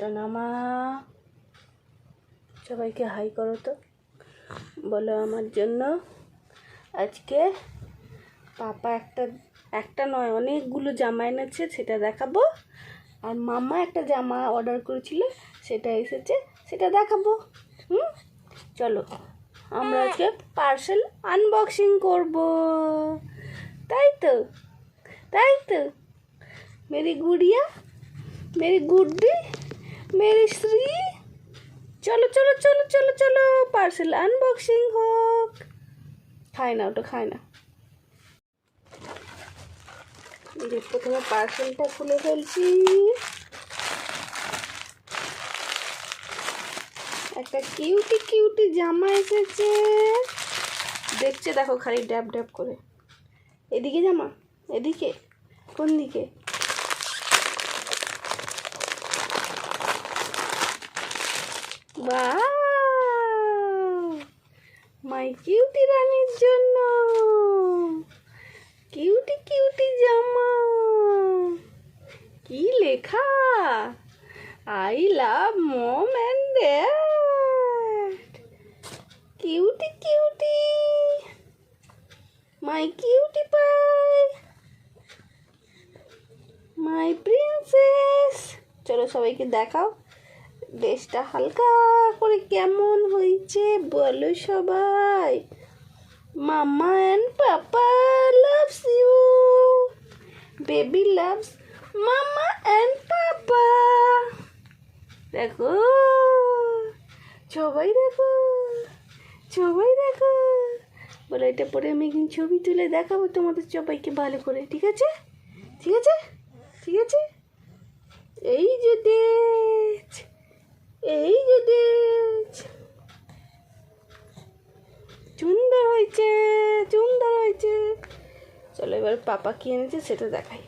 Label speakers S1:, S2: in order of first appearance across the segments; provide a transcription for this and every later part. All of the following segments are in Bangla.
S1: চনামা সবাইকে হাই করো তো। বলো আমার জন্য। আজকে পাপা একটা একটা নয় অনেকগুলো জামা এনেছে সেটা দেখাবো। আর মামা একটা জামা অর্ডার করেছিল সেটা এসেছে সেটা দেখাবো। হুম? চলো আমরা আজকে পার্সেল আনবক্সিং করব। তাই তো? তাই তো? মেরি গুড়িয়া মেরি গুড্ডি মেরি শ্রী। চলো চলো চলো চলো চলো পার্সেল আনবক্সিং হোক। খায় না ওটা, খায় না। প্রথমে পার্সেলটা খুলে ফেলছি। একটা কিউটি কিউটি জামা এসেছে। দেখছে, দেখো খালি ড্যাব ড্যাব করে। এদিকে জামা, এদিকে কোন দিকে মাই কিউটি রানীর জন্য কিউটি কিউটি জামা কি লেখা? I love mom and cutie cutie my cutie pie my princess চলো সবাইকে দেখাও। ড্রেসটা হালকা করে কেমন হয়েছে বলো সবাই। Mama and papa loves you baby loves mama and papa দেখো, সবাই দেখো সবাই দেখো। বলে, এটা পরে আমি একদিন ছবি তুলে দেখাবো তোমাদের সবাইকে ভালো করে, ঠিক আছে? ঠিক আছে? ঠিক আছে? এই যে দেখ এই যে দেখ। সুন্দর হয়েছে সুন্দর হয়েছে। চলো এবার পাপা কি এনেছে সেটা দেখাই।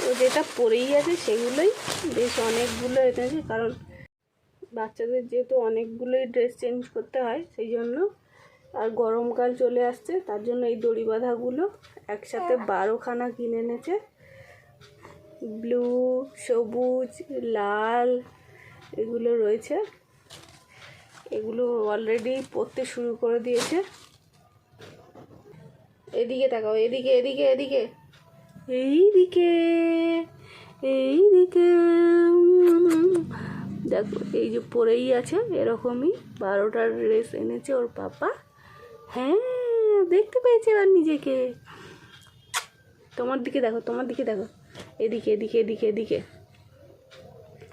S1: ও যেটা পরেই আছে সেগুলোই বেশ অনেকগুলো এনেছে কারণ বাচ্চাদের যেহেতু অনেকগুলোই ড্রেস চেঞ্জ করতে হয় সেই জন্য আর গরমকাল চলে আসছে তার জন্য এই দড়ি বাঁধাগুলো একসাথে বারোখানা কিনে এনেছে। ব্লু, সবুজ, লাল এগুলো রয়েছে। এগুলো অলরেডি পড়তে শুরু করে দিয়েছে। এদিকে তাকাও, এদিকে এদিকে এদিকে। এইদিকে এইদিকে। দেখো, এই যে পরেই আছে, এরকমই। বারোটার ড্রেস এনেছে ওর পাপা। হ্যাঁ দেখতে পেয়েছে আর নিজেকে। তোমার দিকে দেখো, তোমার দিকে দেখো। এদিকে এদিকে এদিকে এদিকে।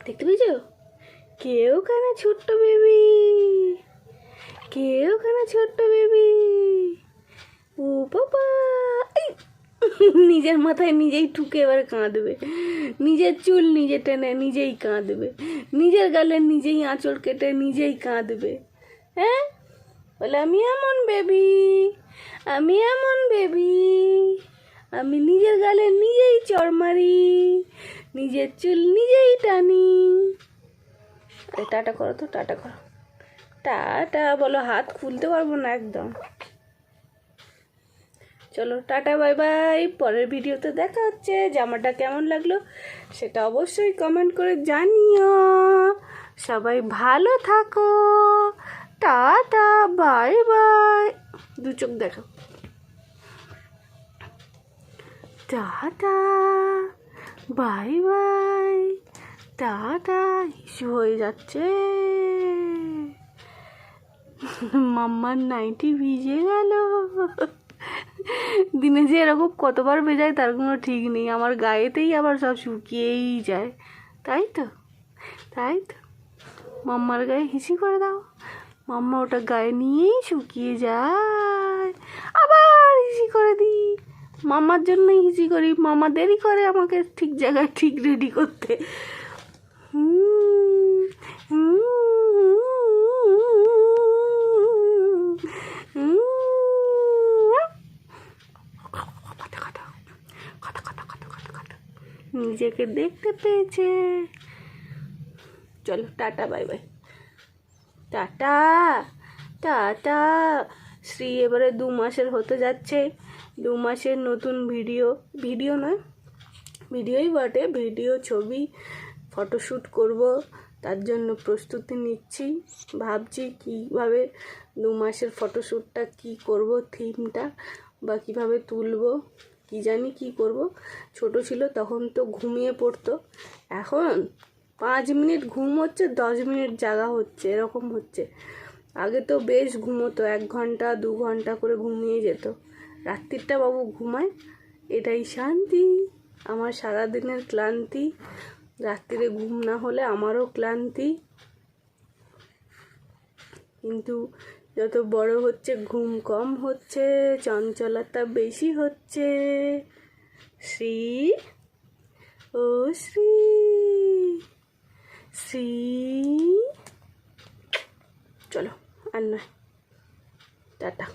S1: দেখতে পেয়েছ? কেউ কানে ছোট্ট বেবি কেউ কানে ছোট্ট বেবি ও বাবা নিজের মাথায় নিজেই ঠুকে এবার কাঁদবে। নিজের চুল নিজে টেনে নিজেই কাঁদবে। নিজের গালে নিজেই আঁচড় কেটে নিজেই কাঁদবে। হ্যাঁ? বলে, আমি এমন বেবি আমি এমন বেবি আমি নিজের গালে নিজেই চড় মারি, নিজের চুল নিজেই টানি। আরে টাটা করো তো, টাটা করো। টাটা, বলো হাত খুলতে পারব না একদম। চলো, টাটা, বাই বাই। পরের ভিডিওতে দেখা হচ্ছে। জামাটা কেমন লাগল সেটা অবশ্যই কমেন্ট করে জানিও। সবাই ভালো থাকো। Tata, bye bye. দু চোখ দেখো tata, bye bye, tata issue হয়ে যাচ্ছে। মাম্মার নাইটি ভিজে গেল। দিনে যে এরকম কতবার বেজায় তার কোনো ঠিক নেই, আমার গায়েতেই আবার সব শুকিয়েই যায়। তাই তো? তাই তো? মাম্মার গায়ে হিসি করে দাও। মাম্মা ওটা গায়ে নিয়েই শুকিয়ে যায়। আবার হিসি করে দিই। মামার জন্য ইজি করি মামা দেরি করে আমাকে ঠিক জায়গায় ঠিক রেডি করতে। নিজেকে দেখতে পেয়েছে। চলো, tata, bye bye. Tata tata. Shri এবারে দু মাসের হতে যাচ্ছে। দু মাসের নতুন ভিডিও ভিডিও নয়, ভিডিওই বটে, ভিডিও, ছবি ফটোশ্যুট করব, তার জন্য প্রস্তুতি নিচ্ছি। ভাবছি কীভাবে দু মাসের ফটোশ্যুটটা কী করব, থিমটা বা কীভাবে তুলব, কী জানি কী করব। ছোট ছিল তখন তো ঘুমিয়ে পড়তো। এখন পাঁচ মিনিট ঘুম হচ্ছে, দশ মিনিট জাগা হচ্ছে, এরকম হচ্ছে। আগে তো বেশ ঘুমোতো, এক ঘণ্টা, দু ঘণ্টা করে ঘুমিয়ে যেত। রাত্রিরটা বাবু ঘুমায়, এটাই শান্তি, আমার সারাদিনের ক্লান্তি। রাত্রিরে ঘুম না হলে আমারও ক্লান্তি। কিন্তু যত বড় হচ্ছে, ঘুম কম হচ্ছে, চঞ্চলতা বেশি হচ্ছে। শ্রী, ও শ্রী শ্রী চলো আর নয় টাটা